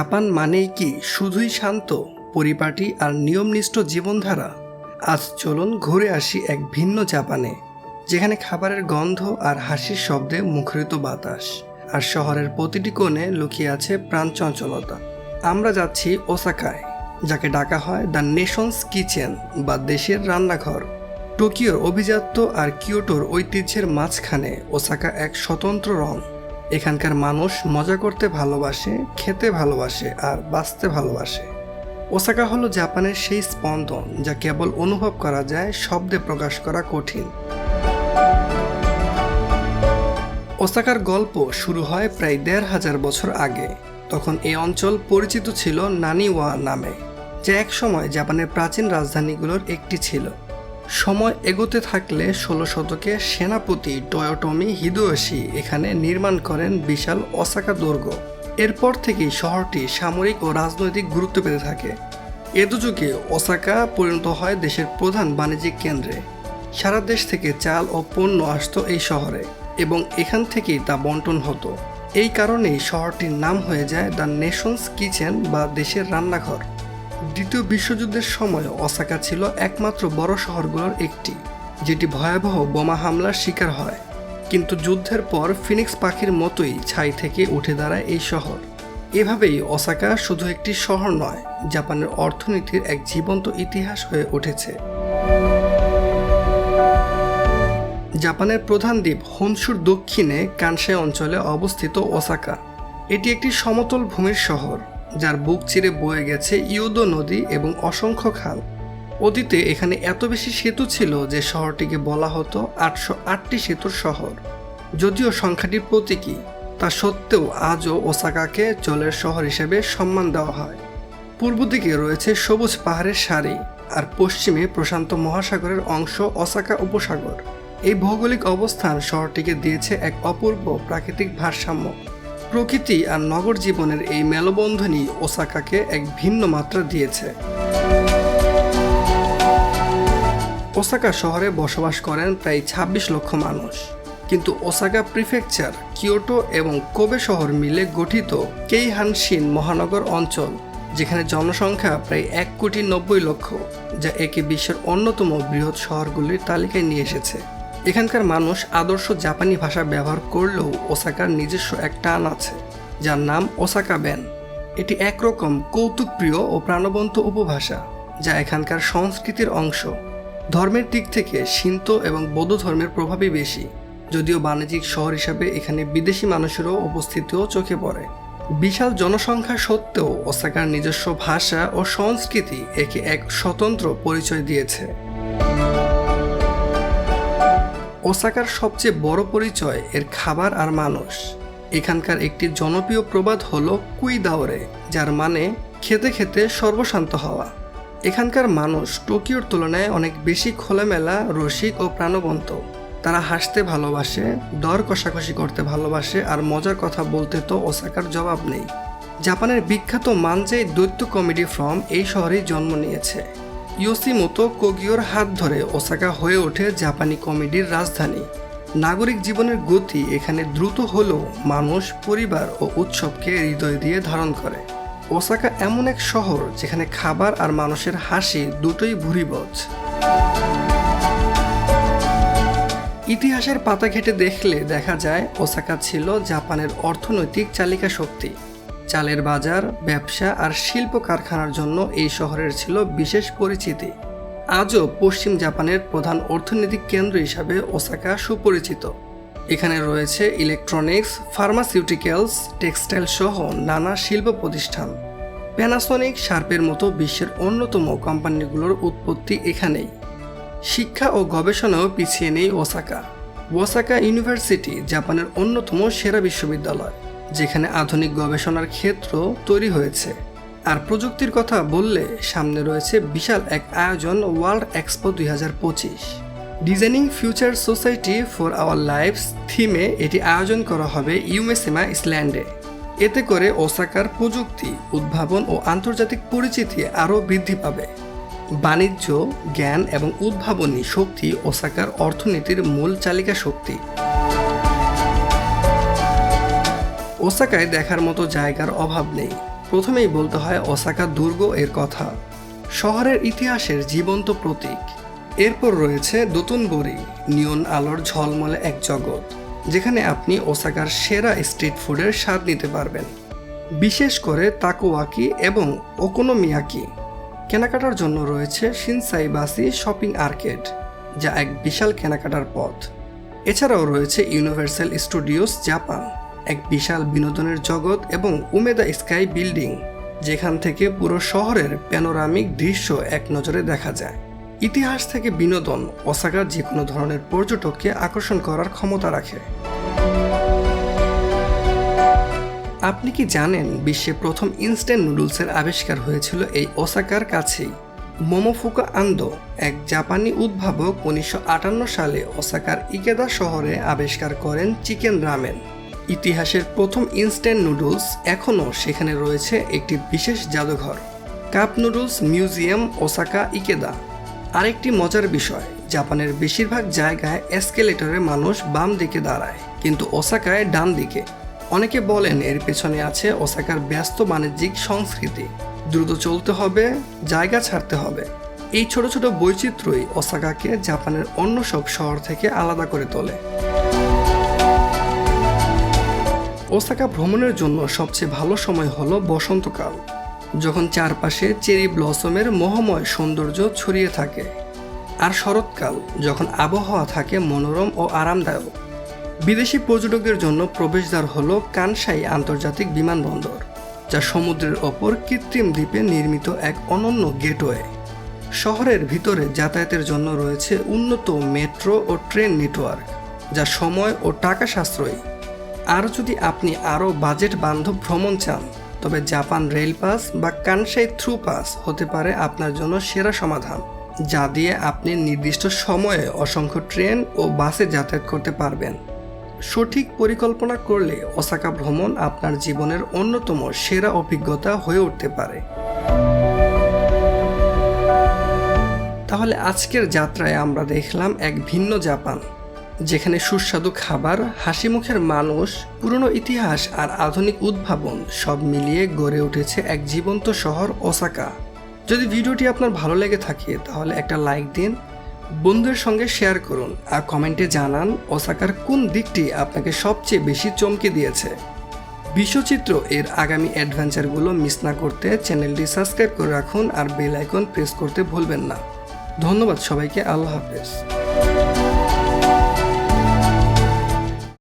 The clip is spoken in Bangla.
জাপান মানেই কি শুধুই শান্ত, পরিপাটি আর নিয়মনিষ্ঠ জীবনধারা? আজ চলুন ঘুরে আসি এক ভিন্ন জাপানে, যেখানে খাবারের গন্ধ আর হাসির শব্দে মুখরিত বাতাস, আর শহরের প্রতিটি কোণে লুকিয়ে আছে প্রাণচঞ্চলতা আমরা যাচ্ছি ওসাকায়, যাকে ডাকা হয় দ্য নেশনস কিচেন বা দেশের রান্নাঘর। টোকিওর অভিজাত্য আর কিয়োটোর ঐতিহ্যের মাঝখানে ওসাকা এক স্বতন্ত্র রং। এখানকার মানুষ মজা করতে ভালোবাসে, খেতে ভালোবাসে আর বাঁচতে ভালোবাসে। ওসাকা হলো জাপানের সেই স্পন্দন যা কেবল অনুভব করা যায়, শব্দে প্রকাশ করা কঠিন। ওসাকার গল্প শুরু হয় প্রায় দেড় হাজার বছর আগে। তখন এই অঞ্চল পরিচিত ছিল নানিওয়া নামে, যা একসময় জাপানের প্রাচীন রাজধানীগুলোর একটি ছিল। সময় এগোতে থাকলে ষোলো শতকে সেনাপতি টয়োটমি হিদোয়সি এখানে নির্মাণ করেন বিশাল ওসাকা দুর্গ। এরপর থেকেই শহরটি সামরিক ও রাজনৈতিক গুরুত্ব পেতে থাকে। এদো যুগে ওসাকা পরিণত হয় দেশের প্রধান বাণিজ্যিক কেন্দ্রে। সারা দেশ থেকে চাল ও পণ্য আসতো এই শহরে এবং এখান থেকেই তা বন্টন হতো। এই কারণেই শহরটির নাম হয়ে যায় দ্য নেশনস কিচেন বা দেশের রান্নাঘর। দ্বিতীয় বিশ্বযুদ্ধের সময় ওসাকা ছিল একমাত্র বড় শহরগুলোর একটি, যেটি ভয়াবহ বোমা হামলার শিকার হয়। কিন্তু যুদ্ধের পর ফিনিক্স পাখির মতোই ছাই থেকে উঠে দাঁড়ায় এই শহর। এভাবেই ওসাকা শুধু একটি শহর নয়, জাপানের অর্থনীতির এক জীবন্ত ইতিহাস হয়ে উঠেছে। জাপানের প্রধান দ্বীপ হনসুর দক্ষিণে কানসাই অঞ্চলে অবস্থিত ওসাকা। এটি একটি সমতল ভূমির শহর। যার বুক চিরে বয়ে গেছে ইউদো নদী এবং অসংখ্য খাল। অতীতে এখানে এত বেশি সেতু ছিল যে শহরটিকে বলা হতো আটশো আটটি সেতুর শহর। যদিও সংখ্যাটি প্রতীকী, তা সত্ত্বেও আজও ওসাকাকে জলের শহর হিসেবে সম্মান দেওয়া হয়। পূর্ব দিকে রয়েছে সবুজ পাহাড়ের সারি আর পশ্চিমে প্রশান্ত মহাসাগরের অংশ ওসাকা উপসাগর। এই ভৌগোলিক অবস্থান শহরটিকে দিয়েছে এক অপূর্ব প্রাকৃতিক ভারসাম্য। প্রকৃতি আর নগর জীবনের এই মেলবন্ধনই ওসাকাকে এক ভিন্ন মাত্রা দিয়েছে। ওসাকা শহরে বসবাস করেন প্রায় ২৬ লক্ষ মানুষ। কিন্তু ওসাকা প্রিফেকচার, কিয়োটো এবং কোবে শহর মিলে গঠিত কেইহানশিন মহানগর অঞ্চল, যেখানে জনসংখ্যা প্রায় এক কোটি নব্বই লক্ষ, যা একে বিশ্বের অন্যতম বৃহৎ শহরগুলির তালিকায় নিয়ে এসেছে। এখানকার মানুষ আদর্শ জাপানি ভাষা ব্যবহার করলেও ওসাকার নিজস্ব এক টান আছে, যার নাম ওসাকা ব্যান। এটি একরকম কৌতুকপ্রিয় ও প্রাণবন্ত উপভাষা, যা এখানকার সংস্কৃতির অংশ। ধর্মের দিক থেকে সিন্ত এবং বৌদ্ধ ধর্মের প্রভাবই বেশি, যদিও বাণিজ্যিক শহর হিসাবে এখানে বিদেশি মানুষেরও উপস্থিতিও চোখে পড়ে। বিশাল জনসংখ্যা সত্ত্বেও ওসাকার নিজস্ব ভাষা ও সংস্কৃতি একে এক স্বতন্ত্র পরিচয় দিয়েছে। ওসাকার সবচেয়ে বড় পরিচয় এর খাবার আর মানুষ। এখানকার একটি জনপ্রিয় প্রবাদ হল কুই দাওরে, যার মানে খেতে খেতে সর্বশান্ত হওয়া। এখানকার মানুষ টোকিওর তুলনায় অনেক বেশি খোলামেলা, রসিক ও প্রাণবন্ত। তারা হাসতে ভালোবাসে, দর কষাকষি করতে ভালোবাসে আর মজার কথা বলতে তো ওসাকার জবাব নেই। জাপানের বিখ্যাত মানজাই দৈত্য কমেডি ফ্রম এই শহরেই জন্ম নিয়েছে। ইয়োসিমোতো কোগিওর হাত ধরে ওসাকা হয়ে ওঠে জাপানি কমেডির রাজধানী। নাগরিক জীবনের গতি এখানে দ্রুত হলেও মানুষ, পরিবার ও উৎসবকে হৃদয় দিয়ে ধারণ করে। ওসাকা এমন এক শহর যেখানে খাবার আর মানুষের হাসি দুটোই ভুরিবজ ইতিহাসের পাতা ঘেটে দেখলে দেখা যায়, ওসাকা ছিল জাপানের অর্থনৈতিক চালিকা শক্তি চালের বাজার, ব্যবসা আর শিল্প কারখানার জন্য এই শহরের ছিল বিশেষ পরিচিতি। আজও পশ্চিম জাপানের প্রধান অর্থনৈতিক কেন্দ্র হিসাবে ওসাকা সুপরিচিত। এখানে রয়েছে ইলেকট্রনিক্স ফার্মাসিউটিক্যালস টেক্সটাইল সহ নানা শিল্প প্রতিষ্ঠান। প্যানাসনিক শার্পের মতো বিশ্বের অন্যতম কোম্পানিগুলোর উৎপত্তি এখানেই। শিক্ষা ও গবেষণাও পিছিয়ে নেই ওসাকা। ওসাকা ইউনিভার্সিটি জাপানের অন্যতম সেরা বিশ্ববিদ্যালয়। যেখানে আধুনিক গবেষণার ক্ষেত্র তৈরি হয়েছে। আর প্রযুক্তির কথা বললে সামনে রয়েছে বিশাল এক আয়োজন ওয়ার্ল্ড এক্সপো দুই হাজার পঁচিশ। Designing future society for our lives থিমে এটি আয়োজন করা হবে ইউমেসিমা ইসল্যান্ডে। এতে করে ওসাকার প্রযুক্তি, উদ্ভাবন ও আন্তর্জাতিক পরিচিতি আরও বৃদ্ধি পাবে। বাণিজ্য, জ্ঞান এবং উদ্ভাবনী শক্তি ওসাকার অর্থনীতির মূল চালিকা শক্তি। ওসাকায় দেখার মতো জায়গার অভাব নেই। প্রথমেই বলতে হয় ওসাকা দুর্গ এর কথা। শহরের ইতিহাসের জীবন্ত প্রতীক। এরপর রয়েছে দোতুনবরি নিয়ন আলোর ঝলমলে এক জগৎ, যেখানে আপনি ওসাকার সেরা স্ট্রিট ফুডের স্বাদ নিতে পারবেন। বিশেষ করে তাকোয়াকি এবং ওকোনোমিয়াকি। কেনাকাটার জন্য রয়েছে শিনসাইবাসি শপিং আর্কেড, যা এক বিশাল কেনাকাটার পথ। এছাড়াও রয়েছে ইউনিভার্সাল স্টুডিওস জাপান। এক বিশাল বিনোদনের জগৎ এবং উমেদা স্কাই বিল্ডিং, যেখান থেকে পুরো শহরের প্যানোরামিক দৃশ্য এক নজরে দেখা যায়। ইতিহাস থেকে বিনোদন ওসাকা যে কোনো ধরনের পর্যটককে আকর্ষণ করার ক্ষমতা রাখে। আপনি কি জানেন বিশ্বে প্রথম ইনস্ট্যান্ট নুডলসের আবিষ্কার হয়েছিল এই ওসাকার কাছেই? মোমোফুকা আন্দো, এক জাপানি উদ্ভাবক উনিশশো আটান্ন সালে ওসাকার ইকেদা শহরে আবিষ্কার করেন চিকেন রামেন। ইতিহাসের প্রথম ইনস্ট্যান্ট নুডলস এখনও সেখানে রয়েছে একটি বিশেষ জাদুঘর। Cup noodles museum Osaka Ikeda আরেকটি মজার বিষয়, জাপানের বেশিরভাগ জায়গায় এসকেলেটরে মানুষ বাম দিকে দাঁড়ায়, কিন্তু ওসাকায় ডান দিকে। অনেকে বলেন এর পেছনে আছে ওসাকার ব্যস্ত বাণিজ্যিক সংস্কৃতি। দ্রুত চলতে হবে, জায়গা ছাড়তে হবে। এই ছোট ছোট বৈচিত্র্যই ওসাকাকে জাপানের অন্য সব শহর থেকে আলাদা করে তোলে। ওসাকা ভ্রমণের জন্য সবচেয়ে ভালো সময় হলো বসন্তকাল, যখন চারপাশে চেরি ব্লসমের মোহময় সৌন্দর্য ছড়িয়ে থাকে, আর শরৎকাল, যখন আবহাওয়া থাকে মনোরম ও আরামদায়ক। বিদেশি পর্যটকদের জন্য প্রবেশদ্বার হল কানসাই আন্তর্জাতিক বিমানবন্দর, যা সমুদ্রের ওপর কৃত্রিম দ্বীপে নির্মিত এক অনন্য গেটওয়ে। শহরের ভিতরে যাতায়াতের জন্য রয়েছে উন্নত মেট্রো ও ট্রেন নেটওয়ার্ক, যা সময় ও টাকা সাশ্রয়ী আর যদি আপনি আরও বাজেট বান্ধব ভ্রমণ চান, তবে জাপান রেল পাস বা কানসাই থ্রু পাস হতে পারে আপনার জন্য সেরা সমাধান, যা দিয়ে আপনি নির্দিষ্ট সময়ে অসংখ্য ট্রেন ও বাসে যাতায়াত করতে পারবেন। সঠিক পরিকল্পনা করলে ওসাকা ভ্রমণ আপনার জীবনের অন্যতম সেরা অভিজ্ঞতা হয়ে উঠতে পারে। তাহলে আজকের যাত্রায় আমরা দেখলাম এক ভিন্ন জাপান। যেখানে সুস্বাদু খাবার, হাসি মুখের মানুষ, পুরনো ইতিহাস আর আধুনিক উদ্ভাবন সব মিলিয়ে গড়ে উঠেছে এক জীবন্ত শহর ওসাকা। যদি ভিডিওটি আপনার ভালো লেগে থাকে, তাহলে একটা লাইক দিন, বন্ধুদের সঙ্গে শেয়ার করুন আর কমেন্টে জানান ওসাকার কোন দিকটি আপনাকে সবচেয়ে বেশি চমকে দিয়েছে। বিশ্বচিত্র এর আগামী অ্যাডভেঞ্চারগুলো মিস না করতে চ্যানেলটি সাবস্ক্রাইব করে রাখুন আর বেল আইকন প্রেস করতে ভুলবেন না। ধন্যবাদ সবাইকে, আল্লাহ হাফেজ।